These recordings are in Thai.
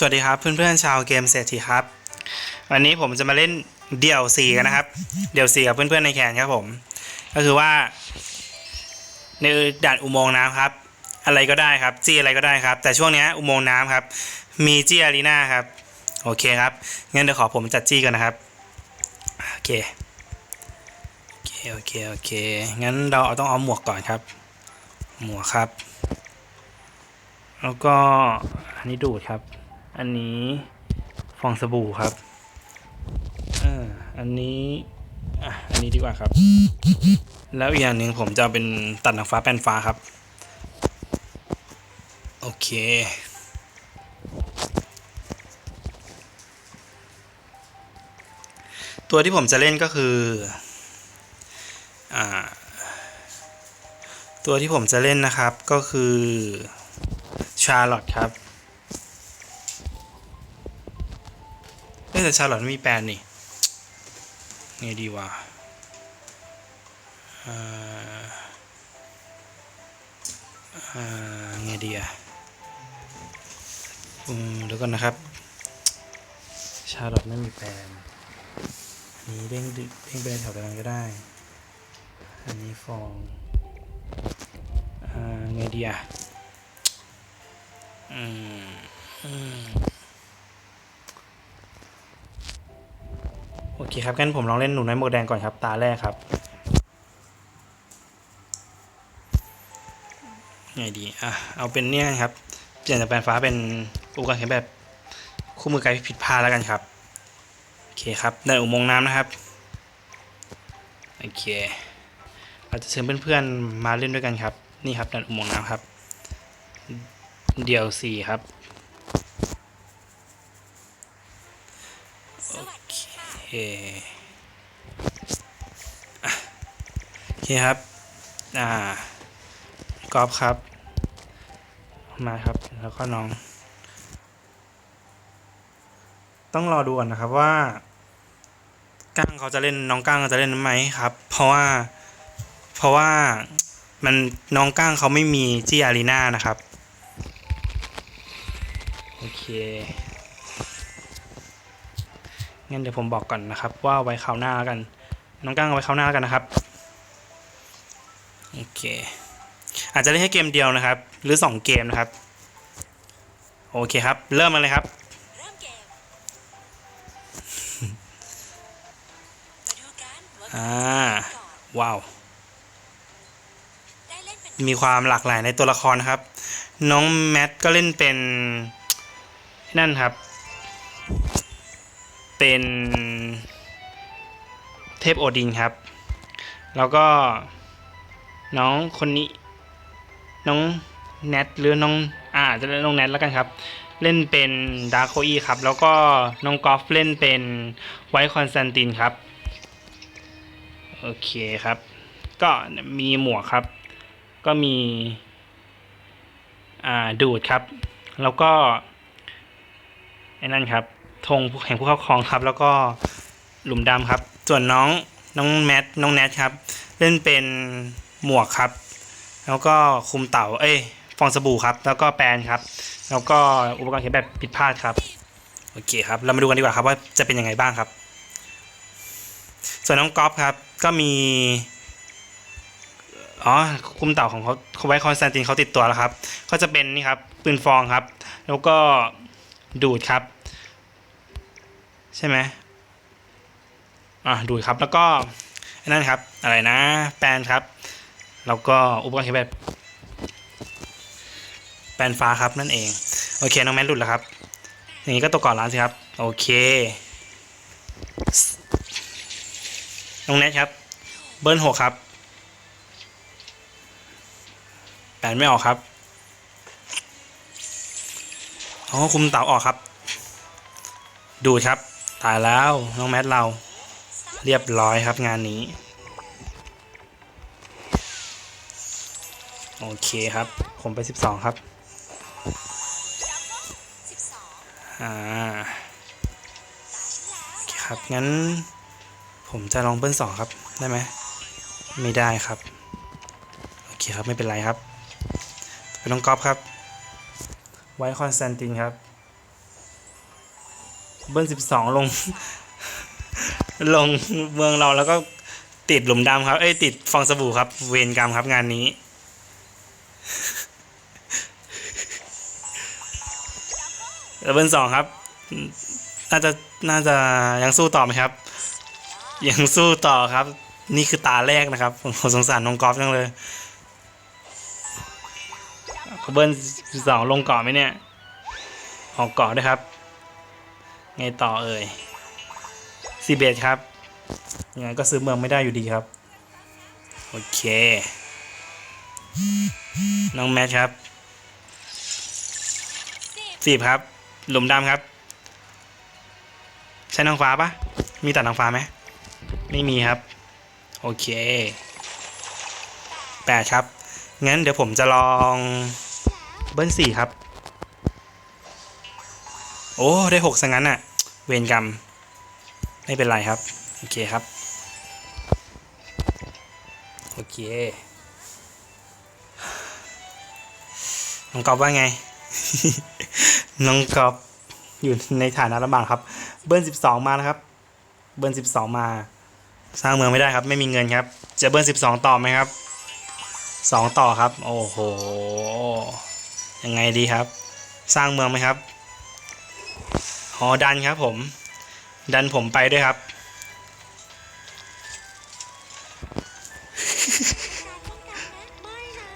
สวัสดีครับเพื่อนๆชาวเกมเศรษฐีครับ วันนี้ผมจะมาเล่นเดี่ยวสี่กันนะครับ เดี่ยวสี่กับเพื่อนๆในแคนครับผม ก็คือว่า ในด่านอุโมงค์น้ำครับ อะไรก็ได้ครับ จี้อะไรก็ได้ครับ แต่ช่วงเนี้ยอุโมงค์น้ำครับ มีจี้อารีนาครับ โอเคครับงั้นเดี๋ยวขอผมจัดจี้กันนะครับโอเคโอเคโอเคโอเคงั้นเราเอาต้องเอาหมวกก่อนครับ หมวกครับ แล้วก็อันนี้ดูดครับ อันนี้ฟองสบู่ครับเอออันนี้อะอันนี้ดีกว่าครับ แล้วอีกอย่างหนึ่งผมจะเป็นตัดหนังฟ้าแป้นฟ้าครับ โอเคตัวที่ผมจะเล่นก็คืออ่าตัวที่ผมจะเล่นนะครับก็คือชาร์ลอตครับ อ้แต่ชาลอตไม่มีแปลนนี่ไงดีวะอ่าไงดีอะอืมเดี๋ยวก่อนนะครับ ชาลอตไม่มีแปลนอันนี้เด้งดึเด้งไปแถวเดียวกันก็ได้ อันนี้ฟองอ่าไงดีอะอืมอืม เคครับงั้นผมลองเล่นหนูน้อยหมวกแดงก่อนครับ ตาแรกครับ ไงดี อะ เอาเป็นเนี่ยครับ เปลี่ยนจากแปลนฟ้าเป็นอุปกรณ์เขียนแบบคู่มือไกด์ผิดพลาดแล้วกันครับ โอเคครับในอุโมงค์น้ำนะครับ โอเค เราจะเชิญเพื่อนๆมาเล่นด้วยกันครับ นี่ครับในอุโมงค์น้ำครับ เดี่ยวสี่ครับ สวัสดีค่ะ โอ เคอะโอเคครับ อ่ากอล์ฟครับ มาครับ แล้วก็น้อง ต้องรอดูก่อนนะครับว่าก้างเขาจะเล่นน้องก้างเขาจะเล่นไหมครับ เพราะว่าเพราะว่ามันน้องก้างเขาไม่มีจี้อารีนานะครับ โอเค งั้นเดี๋ยวผมบอกก่อนนะครับ ว่าไว้คราวหน้าแล้วกัน น้องก้างเอาไว้คราวหน้าแล้วกันนะครับโอเค อาจจะเล่นแค่เกมเดียวนะครับ หรือ 2 เกมนะครับ โอเคครับ เริ่มมาเลยครับเริ่มเกมมาดูกันว่าอ่าก่อนว้าวได้เล่นเป็นมีความหลากหลายในตัวละครนะครับ น้องแมทก็เล่นเป็นนั่นครับ เป็นเทพโอดินครับ แล้วก็น้องคนนี้ น้องแนทหรือน้องอ่าจะเรียกน้องแนทแล้วกันครับ เล่นเป็นดาร์โคอีครับ แล้วก็น้องกอล์ฟเล่นเป็นไวท์คอนสแตนตินครับ โอเคครับ ก็มีหมวกครับ ก็มีอ่าดูดครับ แล้วก็ไอ้นั่นครับ ธงแห่งผู้ครอบครองครับ แล้วก็หลุมดำครับ ส่วนน้องน้องแมทน้องแนทครับ เล่นเป็นหมวกครับ แล้วก็คุมเต่า เอ้ยฟองสบู่ครับ แล้วก็แปรงครับ แล้วก็อุปกรณ์เขียนแบบผิดพลาดครับโอเคครับ เรามาดูกันดีกว่าครับว่าจะเป็นยังไงบ้างครับ ส่วนน้องก๊อฟครับ ก็มีอ๋อคุมเต่าของเขาเขาไว้คอนสแตนตินเขาติดตัวแล้วครับ ก็จะเป็นนี่ครับปืนฟองครับ แล้วก็ดูดครับ ใช่ไหมอะดูครับแล้วก็นั่นครับ อะไรนะ แปนครับ แล้วก็อุปกรณ์เขียนแบบแปนฟ้าครับนั่นเอง โอเค น้องแมทหลุดแล้วครับ อย่างนี้ก็ตกก่อนร้านสิครับ โอเค น้องแนทครับ เบิร์นหกครับแปนไม่ออกครับอ๋อคุมเต่าออกครับ ดูครับ ตายแล้วน้องแมทเรา เรียบร้อยครับงานนี้ โอเคครับ ผมไป 12 ครับสิบสองอ่าตาฉันแล้วโอเคครับ งั้น ผมจะลองเบิ้ลสองครับ ได้ไหม ไม่ได้ครับ โอเคครับ ไม่เป็นไรครับเป็นน้องก๊อฟครับ ไว้คอนสแตนตินครับ เบิ้ลสิบสองลง ลงเมืองเราแล้วก็ติดหลุมดำครับ เอ้ยติดฟองสบู่ครับ เวรกรรมครับงานนี้ แล้วเบิ้ลสองครับ น่าจะน่าจะยังสู้ต่อไหมครับ ยังสู้ต่อครับ นี่คือตาแรกนะครับ ผมสงสารน้องกอล์ฟจังเลยเบิ้ลสองลงเกาะไหมเนี่ย ออกเกาะด้วยครับ ไงต่อเอ่ยซีเบตครับยังไงก็ซื้อเมืองไม่ได้อยู่ดีครับ โอเค น้องแมทครับสิบครับหลุมดำครับ ใช่นางฟ้าปะมีตัดนางฟ้าไหมไม่มีครับ โอเคแปดครับ งั้นเดี๋ยวผมจะลองเบิ้ลสี่ครับ โอ้ ได้หกซะงั้นอะ เวรกรรม ไม่เป็นไรครับ โอเคครับ โอเคน้องกอบว่าไง น้องกอบอยู่ในฐานะลำบากครับ เบิ้ลสิบสองมาแล้วครับ เบิ้ลสิบสองมา สร้างเมืองไม่ได้ครับ ไม่มีเงินครับ จะเบิ้ลสิบสองต่อไหมครับสองต่อครับ โอ้โห ยังไงดีครับ สร้างเมืองไหมครับ อ๋อดันครับผม ดันผมไปด้วยครับการป้องกันนะไม่นะ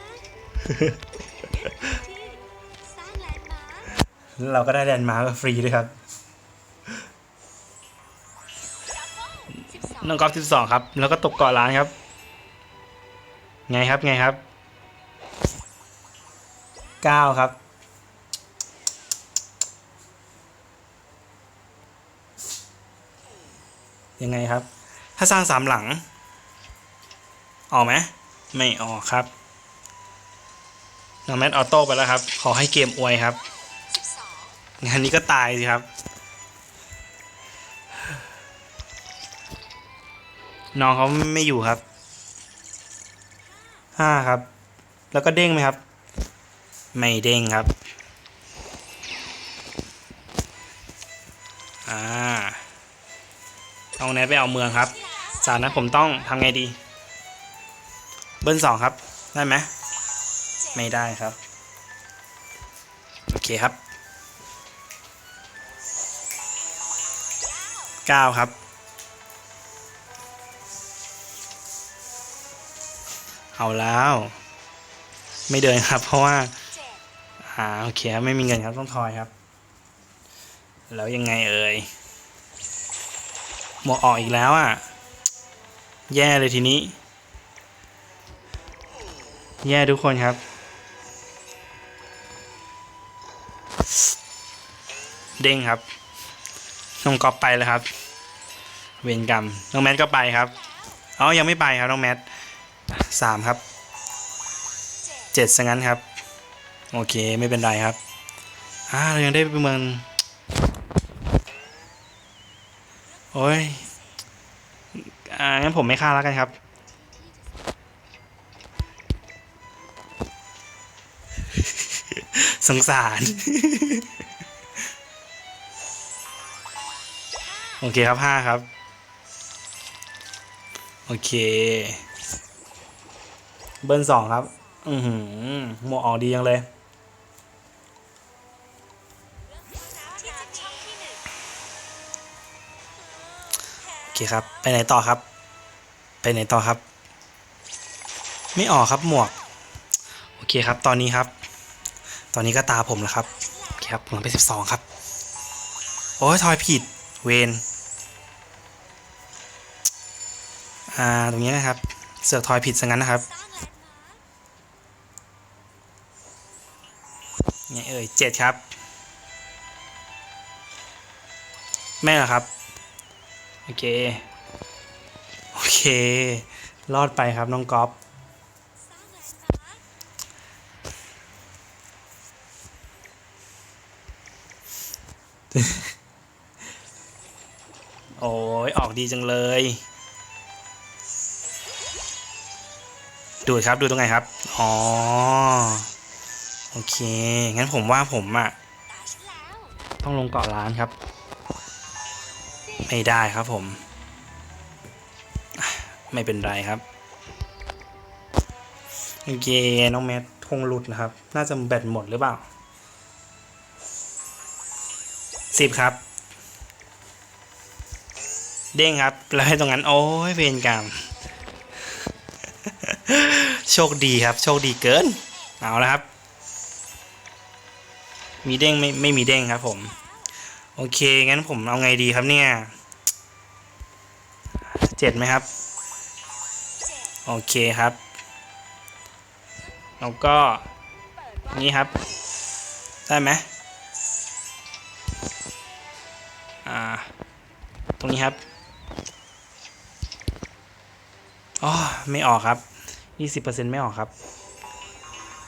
ที่สร้างแลนด์มาร์คเราก็ได้แดนมาร์คฟรีด้วยครับสิบสองน้องกอล์ฟสิบสองครับ แล้วก็ตกเกาะล้านครับ ไงครับไงครับเก้าครับ ยังไงครับ ถ้าสร้างสามหลัง ออกไหมไม่ออกครับน้องแมทออโต้ไปแล้วครับ ขอให้เกมอวยครับ งานนี้ก็ตายสิครับ น้องเขาไม่อยู่ครับห้าครับ แล้วก็เด้งไหมครับ ไม่เด้งครับ แนทไปเอาเมืองครับ จากนั้นผมต้องทำไงดี เบิ้ลสองครับ ได้ไหมไม่ได้ครับ โอเคครับเก้าครับ เอาแล้ว ไม่เดินครับ เพราะว่าอ่าโอเคครับไม่มีเงินครับต้องทอยครับ แล้วยังไงเอ่ย หมวกออกอีกแล้วอะ แย่เลยทีนี้ แย่ทุกคนครับ เด้งครับ น้องก๊อปไปแล้วครับ เวรกรรม น้องแมทก็ไปครับ อ๋อ ยังไม่ไปครับ น้องแมทสามครับ เจ็ดเจ็ดซะงั้นครับ โอเค ไม่เป็นไรครับ อ่า เรายังได้ไปเมือง โอ้ย อ่า งั้นผมไม่ฆ่าแล้วกันครับ สงสาร โอเคครับห้าครับ โอเค เบิ้ลสองครับ อือหือหมวกออกดีจังเลย อเคครับ ไปไหนต่อครับ ไปไหนต่อครับ ไม่ออกครับหมวก โอเคครับ ตอนนี้ครับ ตอนนี้ก็ตาผมแล้วครับ โอเคครับ ผมไปสิบสองครับ โอ้ยทอยผิด เวนอ่า ตรงนี้นะครับ เสือกทอยผิดซะงั้นนะครับสร้างแลนด์มาร์คไงเอ่ยเจ็ดครับ แม่เหรอครับ โอเค โอเค รอดไปครับน้องก๊อฟโอ้ยออกดีจังเลย ดูครับดูตรงไหนครับ อ๋อ โอเค งั้นผมว่าผมอะตาฉันแล้วต้องลงเกาะล้านครับ ไม่ได้ครับผม ไม่เป็นไรครับโอเคน้องแมทคงหลุดนะครับ น่าจะแบตหมดหรือเปล่าสิบครับ เด้งครับ แล้วให้ตรงนั้น โอ้ยเวรกรรมโชคดีครับ โชคดีเกิน เอาแล้วครับ มีเด้งไม่ไม่มีเด้งครับผม โอเค งั้นผมเอาไงดีครับเนี่ย เจ็ดไหมครับ โอเคครับ แล้วก็นี่ครับ ได้ไหมอ่า ตรงนี้ครับอ๋อไม่ออกครับยี่สิบเปอร์เซ็นต์ไม่ออกครับ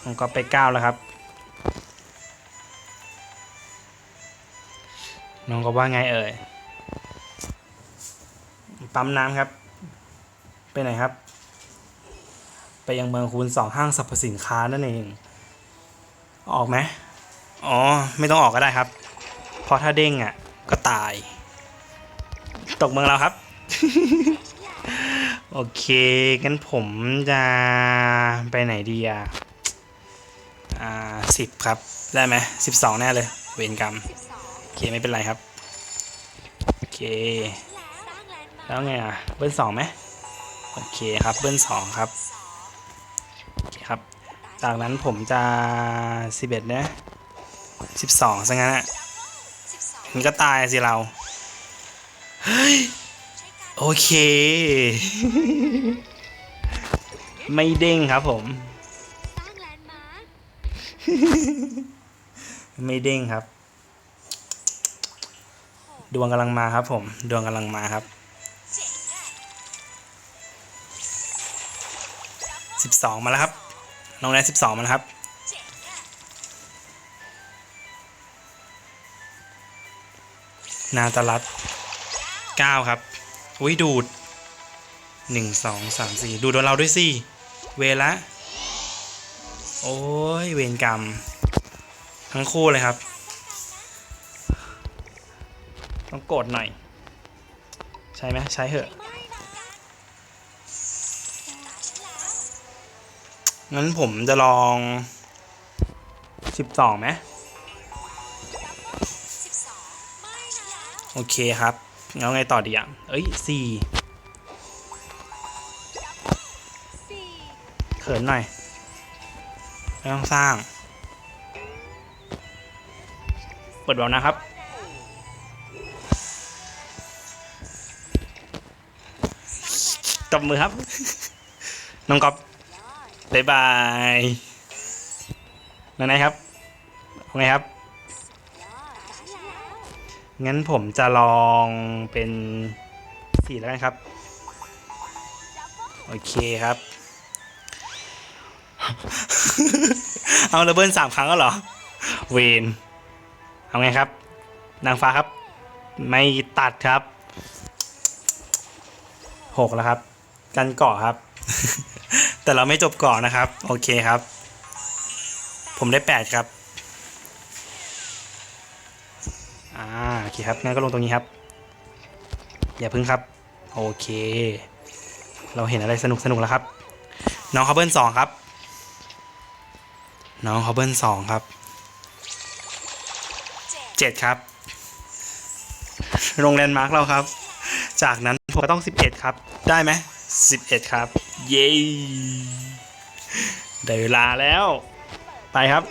ผมก็ไปเก้าแล้วครับ น้องก็ว่าไงเอ่ย ปั๊มน้ำครับ ไปไหนครับ ไปยังเมืองคูณสองห้างสรรพสินค้านั่นเอง ออกไหมอ๋อ ไม่ต้องออกก็ได้ครับ เพราะถ้าเด้งอะ ก็ตาย ตกเมืองเราครับ โอเคงั้นผมจะไปไหนดีอะอ่าสิบครับ ได้ไหมสิบสองแน่เลย เวรกรรม โอเค ไม่เป็นไรครับ โอเค แล้วไงอะ เบิ้ลสองไหมโอเคครับเบิ้ลสองครับโอเคครับ จากนั้นผมจะสิบเอ็ดนะสิบสองซะงั้นอะมันก็ตายสิเรา เฮ้ย โอเค ไม่เด้งครับผม ไม่เด้งครับ ดวงกำลังมาครับผม ดวงกำลังมาครับ สิบสองมาแล้วครับ น้องแนทสิบสองมาแล้วครับ นาตาลัดเก้าครับ อุ้ยดูดหนึ่งสองสามสี่ดูดโดนเราด้วยสิ เวละ โอ้ย เวรกรรม ทั้งคู่เลยครับ ต้องกดหน่อย ใช่ไหมใช้เหอะ งั้นผมจะลองสิบสองไหมโอเคครับแล้วไงต่อดีอะ เอ้ยสี่เขินหน่อยไม่ต้องสร้าง เปิดเบานะครับตบมือครับ น้องก๊อฟ บายบายนั่นไงครับเอาไงครับ งั้นผมจะลองเป็นสี่แล้วกันครับ โอเคครับ เอาระเบิดสามครั้งก็เหรอ เวนเอาไงครับ นางฟ้าครับ ไม่ตัดครับหกแล้วครับ กันเกาะครับ แต่เราไม่จบกาะนนะครับ โอเคครับ ผมได้แปดครับอ่าโอเคครับงั้นก็ลงตรงนี้ครับ อย่าพึ่งครับ โอเค เราเห็นอะไรสนุกสนุกแล้วครับ น้องเขาเบิลสองครับ น้องเขาเบิลสองครับเจ็ดครับ โรงแรนมาร์กเราครับ จากนั้นผมก็ต้องสิบเอ็ดครับ ได้ไหมสิบเอ็ดครับ เย้ได้เวลาแล้ว ไปครับ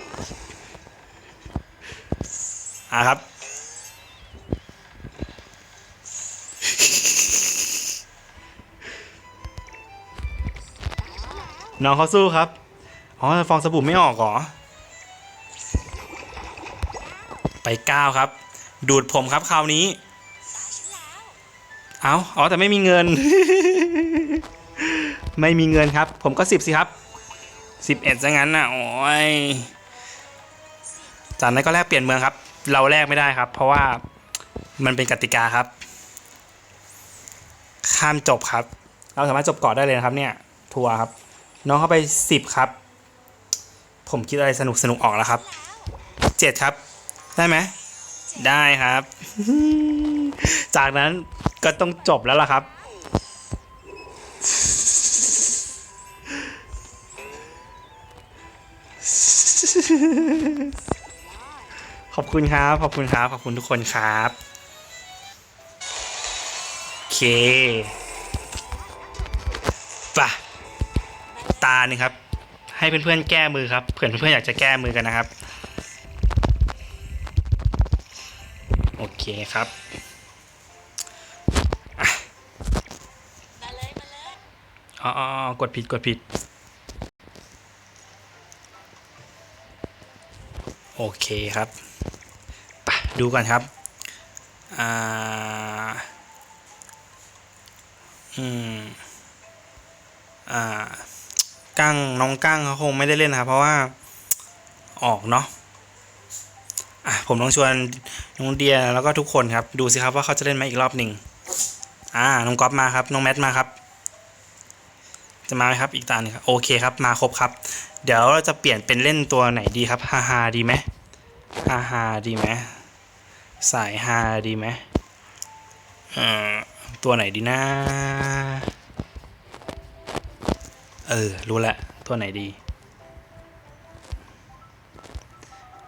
อ่าครับ น้องเขาสู้ครับ อ๋อ ฟองสบู่ไม่ออกหรอ ไปก้าวครับ ดูดผมครับคราวนี้ เอาอ๋อ แต่ไม่มีเงิน ไม่มีเงินครับ ผมก็สิบสิครับสิบเอ็ดซะงั้นน่ะโอ้ยจากนั้นก็แลกเปลี่ยนเมืองครับ เราแลกไม่ได้ครับ เพราะว่ามันเป็นกติกาครับ ข้ามจบครับ เราสามารถจบเกาะได้เลยนะครับเนี่ย ทัวร์ครับ น้องเข้าไปสิบครับ ผมคิดอะไรสนุกสนุกออกแล้วครับเจ็ดครับ ได้ไหมได้ครับ จากนั้นก็ต้องจบแล้วล่ะครับ ขอบคุณครับ ขอบคุณครับ ขอบคุณทุกคนครับโอเคป่ะตาหนึ่งครับ ให้เพื่อนๆแก้มือครับ เผื่อเพื่อนๆอยากจะแก้มือกันนะครับ โอเคครับมาเลยมาเลยอ๋ออ๋ออ๋อกดผิด กดผิด โอเคครับไปดูกันครับอ่าอืมอ่ากั้งน้องกั้งเขาคงไม่ได้เล่นนะครับ เพราะว่าออกเนาะอะผมต้องชวนน้องเดียแล้วก็ทุกคนครับ ดูสิครับว่าเขาจะเล่นไหมอีกรอบหนึ่งอ่าน้องก๊อฟมาครับ น้องแมทมาครับ จะมาไหมครับอีกตาหนึ่งครับโอเคครับมาครบครับ เดี๋ยวเราจะเปลี่ยนเป็นเล่นตัวไหนดีครับฮาฮาดีไหมฮาฮาดีไหมสายฮาดีไหมอ่อตัวไหนดีนะเออ รู้แล้วตัวไหนดี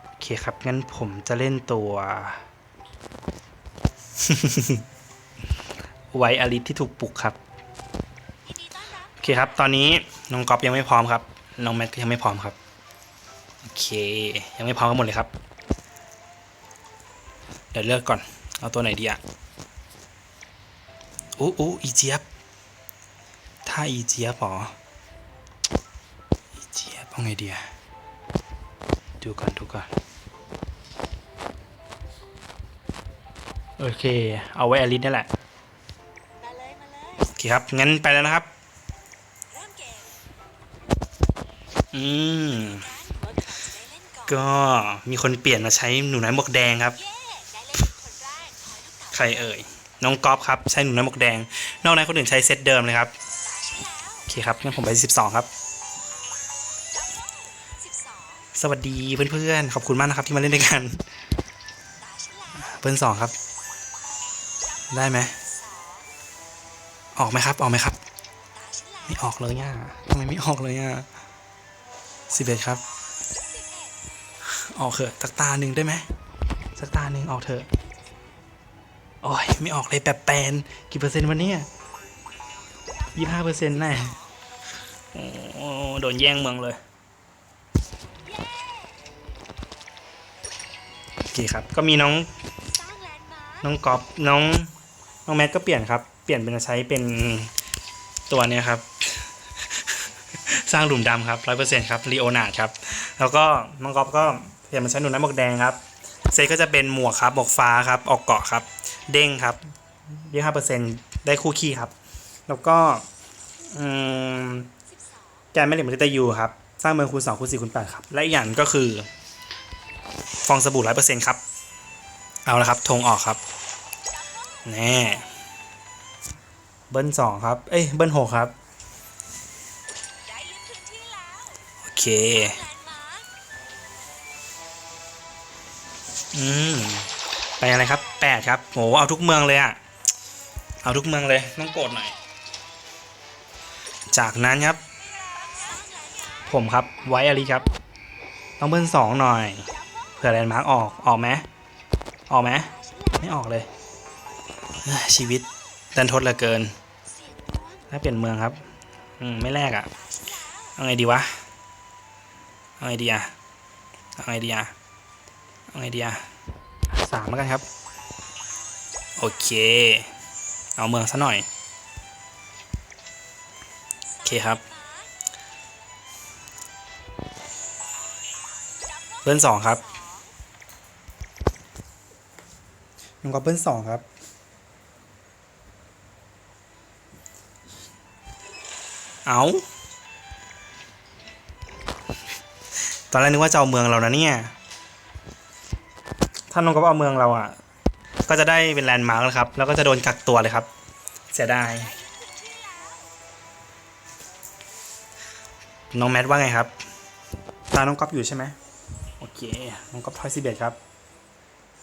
โอเคครับ งั้นผมจะเล่นตัว ไวอาริสที่ถูกปลุกครับยินดีต้อนรับ โอเคครับ ตอนนี้น้องก๊อฟยังไม่พร้อมครับ น้องแมทก็ยังไม่พร้อมครับ โอเค ยังไม่พร้อมกันหมดเลยครับ เดี๋ยวเลือกก่อน เอาตัวไหนดีอะอู้อู้อีเจี๊ยบ ถ้าอีเจี๊ยบเหรอ อีเจี๊ยบเอาไงดีอะดูก่อนดูก่อน โอเค เอาไว้อลิสนี่แหละมาเลยมาเลยโอเคครับ งั้นไปแล้วนะครับ เริ่มเกม อืม ก็มีคนเปลี่ยนมาใช้หนูน้อยหมวกแดงครับ ใครเอ่ย น้องก๊อฟครับ ใช้หนูน้อยหมวกแดง นอกนั้นคนอื่นใช้เซตเดิมเลยครับ โอเคครับงั้นผมไปสิบสองครับ สวัสดีเพื่อนๆ ขอบคุณมากนะครับที่มาเล่นด้วยกันตาฉันแล้วเบอร์สองครับ ได้ไหม ออกไหมครับ ออกไหมครับ ไม่ออกเลยอะทำไมไม่ออกเลยอะ สิบเอ็ดครับ ออกเถอะสักตาหนึ่งได้ไหมสักตาหนึ่งออกเถอะโอ้ยไม่ออกเลยแบบแปลนกี่เปอร์เซ็นต์วันนี้ยี่ห้าเปอร์เซ็นต์แน่โอ้โดนแย่งเมืองเลยโอเคครับ ก็มีน้อง น้องก๊อฟน้อง น้องแมทก็เปลี่ยนครับ เปลี่ยนเป็นใช้เป็นตัวเนี้ยครับ สร้างหลุมดำครับร้อยเปอร์เซ็นต์ครับลีโอนาดครับ แล้วก็น้องก๊อฟก็เปลี่ยนมาใช้หนูน้ำหมวกแดงครับเซตก็จะเป็นหมวกครับหมวกฟ้าครับ ออกเกาะครับ เด้งครับยี่ห้าเปอร์เซ็นต์ได้คู่ขี้ครับ แล้วก็แกนแม่เหล็กมันจะยูครับ สร้างเมืองคูณสองคูณสี่คูณแปดครับ และอีกอย่างก็คือ ฟองสบู่ร้อยเปอร์เซ็นต์ครับ เอาละครับธงออกครับแน่เบิ้ลสองครับ เอ้ย เบิ้ลหกครับ คอืม ไปอะไรครับแปดครับโหเอาทุกเมืองเลยอะเอาทุกเมืองเลยต้องโกรธหน่อย จากนั้นครับ ผมครับไว้อารีครับ ต้องเบิ้ลสองหน่อย เผื่อแลนด์มาร์กออกออกไหมออกไหมไม่ออกเลย ชีวิตดันทดเหลือเกินเสียงดวงถ้าเปลี่ยนเมืองครับ อืม ไม่แลกอะ่ะเอาไงดีวะ เอาไงดีอะเอาไงดีอะเอาไงดีอะสามแล้วกันครับ โอเค เอาเมืองซะหน่อย โอเคครับเบิ้ลสองครับมันก็เบิ้ลสองครับ เอา อนแรกนึกว่าจะเอาเมืองเรานะเนี่ย ถ้าน้องก็เอาเมืองเราอะ ก็จะได้เป็นแลนด์มาร์กแล้วครับ แล้วก็จะโดนกักตัวเลยครับ เสียดาย น้องแมทว่าไงครับ ตาน้องก๊อฟอยู่ใช่ไหมโอเค น้องก๊อฟทอยสิบเอ็ดครับ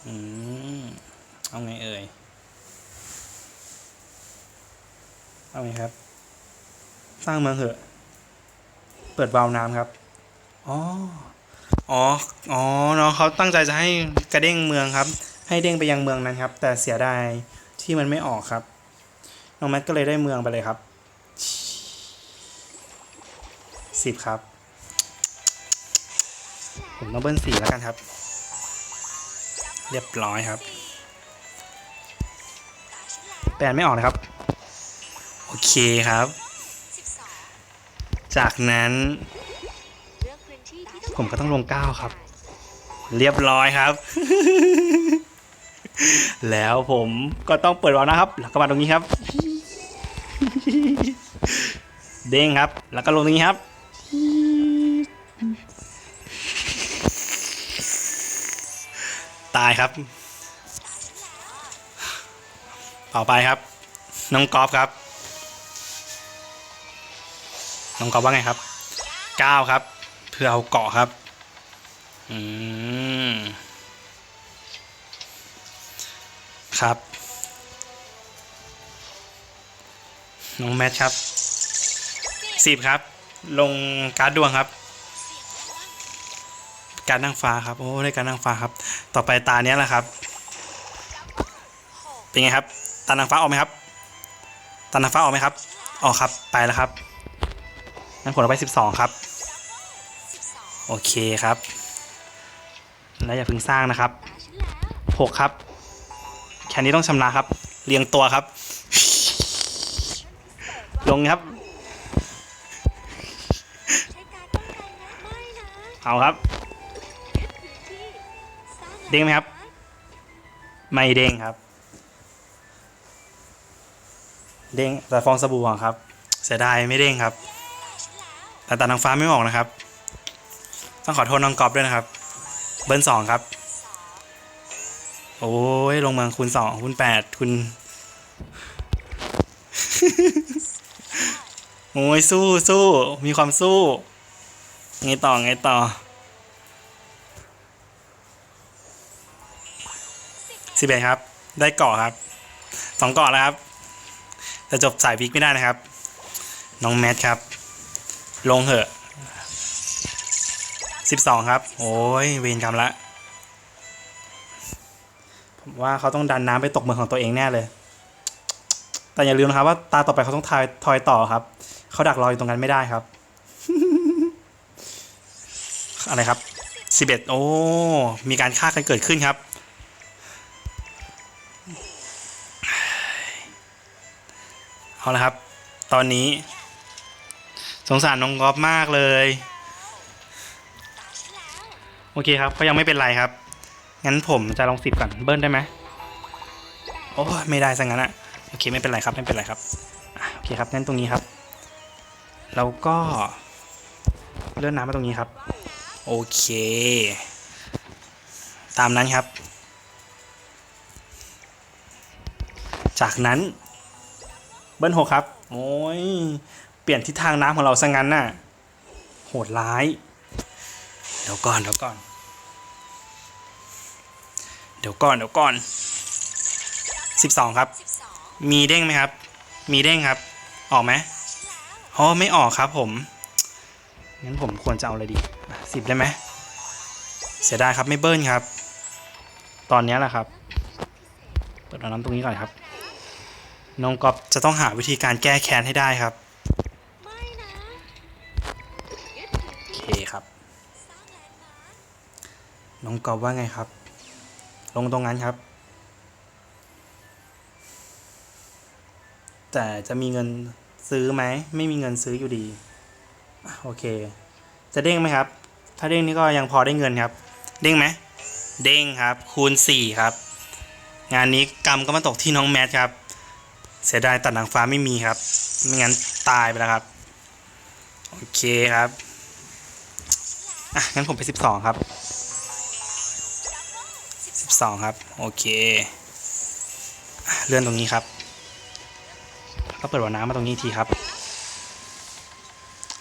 อืม เอาไงเอ่ย เอาไงครับ สร้างเมืองเหอะ เปิดวาล์วน้ำครับ อ๋อ อ๋อ อ๋อเนาะเขาตั้งใจจะให้กระเด้งเมืองครับ ให้เด้งไปยังเมืองนั้นครับ แต่เสียดายที่มันไม่ออกครับ น้องแมทก็เลยได้เมืองไปเลยครับสิบครับ ผมต้องเบิ้ลสี่แล้วกันครับ เรียบร้อยครับแปลไม่ออกนะครับ โอเคครับ จากนั้น ผมก็ต้องลงเก้าครับ เรียบร้อยครับ แล้วผมก็ต้องเปิดวาล์วนะครับ แล้วก็มาตรงนี้ครับ เด้งครับ แล้วก็ลงตรงนี้ครับ ตายครับต่อไปครับ น้องกอล์ฟครับ น้องกอล์ฟว่าไงครับเก้าครับ เพื่อเอาเกาะครับ อืม ครับ น้องแมทครับสิบครับ ลงการ์ดดวงครับ การนั่งฟ้าครับ โอ้ ได้การนั่งฟ้าครับ ต่อไปตาเนี้ยแหละครับ เป็นไงครับ ตานังฟ้าออกไหมครับ ตานังฟ้าออกไหมครับ ออกครับ ไปแล้วครับงั้นผลเอาไปสิบสองครับ โอเคครับ แล้วอย่าเพิ่งสร้างนะครับหกครับ แค่นี้ต้องชำนาญครับ เรียงตัวครับ ลงครับใช้การป้องกันนะไม่นะเอาครับ เด้งไหมครับ ไม่เด้งครับ เด้งแต่ฟองสบู่ออกครับ เสียดายไม่เด้งครับ แต่ตานางฟ้าไม่ออกนะครับ ต้องขอโทษน้องกอบด้วยนะครับ เบิร์นสองครับ โอ้ย ลงเมืองคูณสองคูณแปดคูณโอ้ยสู้สู้มีความสู้ ไงต่อ ไงต่อสิบเอ็ดครับ ได้เกาะครับสองเกาะแล้วครับแต่จบสายวิกไม่ได้นะครับ น้องแมทครับ ลงเหอะ สิบสองครับ โอ้ยเวรกรรมละ ผมว่าเขาต้องดันน้ำไปตกเมืองของตัวเองแน่เลย แต่อย่าลืมนะครับว่าตาต่อไปเขาต้องทายทอยต่อครับ เขาดักรออยู่ตรงนั้นไม่ได้ครับ อะไรครับสิบเอ็ดโอ้ มีการฆ่ากันเกิดขึ้นครับ เอาละครับ ตอนนี้ สงสารน้องกอฟมากเลย โอเคครับเขายังไม่เป็นไรครับ งั้นผมจะลองสิบก่อนเบิ้ลได้ไหมโอ้ยไม่ได้ซะงั้นอะโอเคไม่เป็นไรครับไม่เป็นไรครับอโอเคครับงั้นตรงนี้ครับแล้วก็เลื่อนน้ำมาตรงนี้ครับ โอเค ตามนั้นครับ จากนั้น เบิ้ลหกครับ โอ้ยเปลี่ยนทิศทางน้ำของเราซะงั้นน่ะ โหดร้าย เดี๋ยวก่อนเดี๋ยวก่อน เดี๋ยวก่อนเดี๋ยวก่อนสิบสองครับ มีเด้งไหมครับ มีเด้งครับ ออกไหมอ๋อไม่ออกครับผม งั้นผมควรจะเอาอะไรดีสิบได้ไหมเสียดายครับไม่เบิ้ลครับ ตอนนี้แหละครับ เปิดเอาน้ำตรงนี้ก่อนครับ น้องก๊อฟจะต้องหาวิธีการแก้แค้นให้ได้ครับ น้องกอฟว่าไงครับ ลงตรงนั้นครับ แต่จะมีเงินซื้อไหม ไม่มีเงินซื้ออยู่ดี โอเค จะเด้งไหมครับ ถ้าเด้งนี่ก็ยังพอได้เงินครับ เด้งไหม เด้งครับ คูณสี่ครับ งานนี้กรรมก็มาตกที่น้องแมทครับ เสียดายตัดหนังฟ้าไม่มีครับ ไม่งั้นตายไปแล้วครับ โอเคครับ อะงั้นผมไปสิบสองครับ สองครับ โอเค เลื่อนตรงนี้ครับ ก็เปิดวาล์วน้ำมาตรงนี้ทีครับ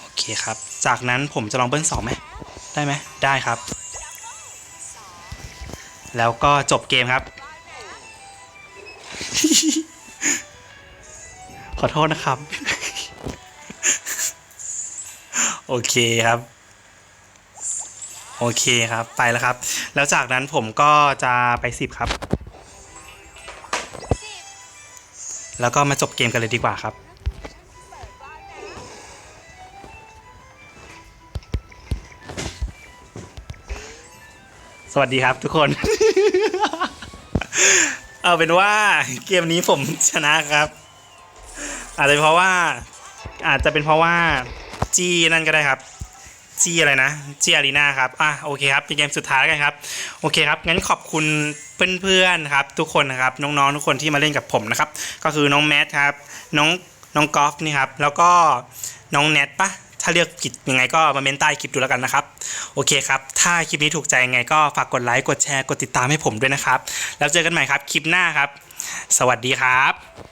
โอเคครับ จากนั้นผมจะลองเบิ้ลสองไหม ได้ไหม ได้ครับ แล้วก็จบเกมครับ ขอโทษนะครับ โอเคครับ โอเคครับไปแล้วครับ แล้วจากนั้นผมก็จะไปสิบครับ แล้วก็มาจบเกมกันเลยดีกว่าครับสวัสดีครับทุกคน เอาเป็นว่าเกมนี้ผมชนะครับ อาจจะเพราะว่า อาจจะเป็นเพราะว่า จีนั่นก็ได้ครับ จีอะไรนะจีอารีนาครับอะโอเคครับเป็นเกมสุดท้ายแล้วกันครับโอเคครับงั้นขอบคุณเพื่อนๆครับทุกคนนะครับน้องๆทุกคนที่มาเล่นกับผมนะครับก็คือน้องแมทครับน้องน้องกอล์ฟนี่ครับแล้วก็น้องแนทปะถ้าเลือกผิดยังไงก็มาเมนใต้คลิปดูแล้วกันนะครับ โอเคครับ ถ้าคลิปนี้ถูกใจยังไงก็ฝากกดไลค์ กดแชร์ กดติดตามให้ผมด้วยนะครับ แล้วเจอกันใหม่ครับ คลิปหน้าครับ สวัสดีครับ